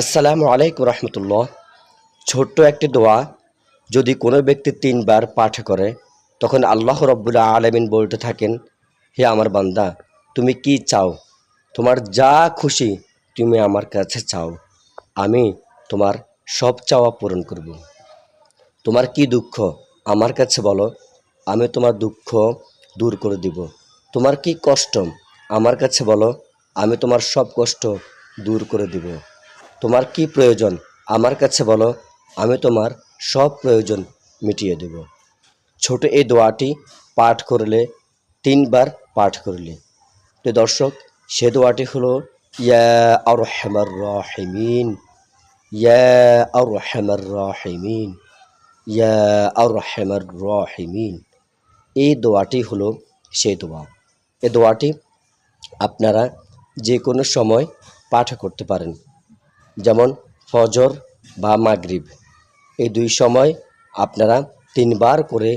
আসসালামু আলাইকুম রহমতুল্লাহ। ছোট্ট একটি দোয়া, যদি কোনো ব্যক্তি তিনবার পাঠ করে, তখন আল্লাহ রব্বুল্লা আলমিন বলতে থাকেন, হে আমার বান্দা, তুমি কি চাও? তোমার যা খুশি তুমি আমার কাছে চাও। আমি তোমার সব চাওয়া পূরণ করব। তোমার কি দুঃখ আমার কাছে বলো, আমি তোমার দুঃখ দূর করে দিব। তোমার কি কষ্ট আমার কাছে বলো, আমি তোমার সব কষ্ট দূর করে দিব। তোমার কি প্রয়োজন? আমার কাছে বলো, আমি তোমার সব প্রয়োজন মিটিয়ে দেব। ছোট এই দোয়াটি পাঠ করলে, তিনবার পাঠ করলে। তো দর্শক, সে দোয়াটি হলো, ইয়া আর হেমার রাহিমিন, ইয়া আর হেমার রাহিমিন, ইয়া আর হেমার রাহিমিন। এই দোয়াটি হলো সেই দোয়া। এই দোয়াটি আপনারা যে কোনো সময় পাঠ করতে পারেন। যেমন ফজর বা মাগরিব। এই দুই সময় আপনারা তিনবার করে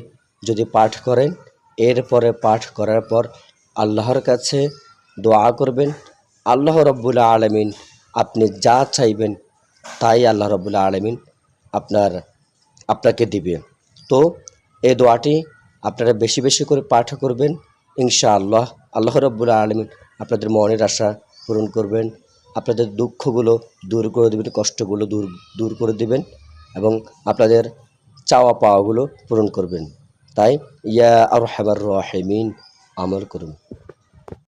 যদি পাঠ করেন, এরপরে পাঠ করার পর আল্লাহর কাছে দোয়া করবেন, আল্লাহ রব্বুল্লা আলমিন আপনি যা চাইবেন তাই আল্লাহ রব্বুল্লা আলমিন আপনার, আপনাকে দিবে। তো এই দোয়াটি আপনারা বেশি বেশি করে পাঠ করবেন, ইনশাআল্লাহ আল্লাহ রব্বুল্লা আলমিন আপনাদের মনের আশা পূরণ করবেন। আপনাদের দুঃখগুলো দূর করে দেবেন, কষ্টগুলো দূর দূর করে দেবেন এবং আপনাদের চাওয়া পাওয়াগুলো পূরণ করবেন। তাই, ইয়া আর হেবার রহমিন, আমল করুন।